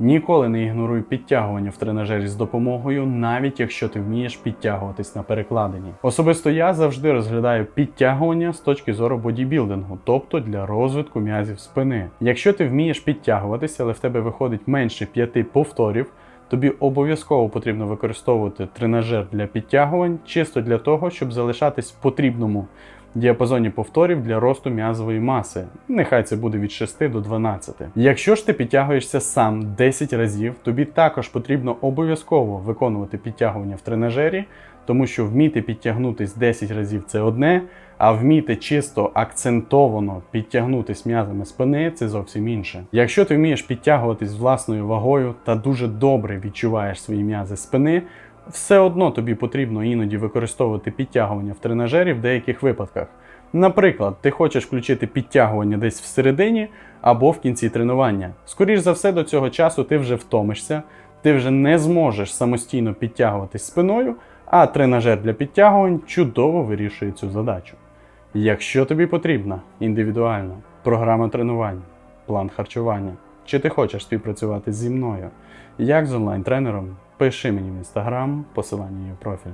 Ніколи не ігноруй підтягування в тренажері з допомогою, навіть якщо ти вмієш підтягуватись на перекладині. Особисто я завжди розглядаю підтягування з точки зору бодібілдингу, тобто для розвитку м'язів спини. Якщо ти вмієш підтягуватися, але в тебе виходить менше п'яти повторів. Тобі обов'язково потрібно використовувати тренажер для підтягувань, чисто для того, щоб залишатись в потрібному діапазоні повторів для росту м'язової маси. Нехай це буде від 6 до 12. Якщо ж ти підтягуєшся сам 10 разів, тобі також потрібно обов'язково виконувати підтягування в тренажері, тому що вміти підтягнутись 10 разів це одне, а вміти чисто акцентовано підтягнутись м'язами спини це зовсім інше. Якщо ти вмієш підтягуватись власною вагою та дуже добре відчуваєш свої м'язи спини, все одно тобі потрібно іноді використовувати підтягування в тренажері в деяких випадках. Наприклад, ти хочеш включити підтягування десь всередині або в кінці тренування. Скоріш за все, до цього часу ти вже втомишся, ти вже не зможеш самостійно підтягуватись спиною, а тренажер для підтягувань чудово вирішує цю задачу. Якщо тобі потрібна індивідуальна програма тренувань, план харчування, чи ти хочеш співпрацювати зі мною, як з онлайн-тренером, пиши мені в інстаграм, посилання є в профілі.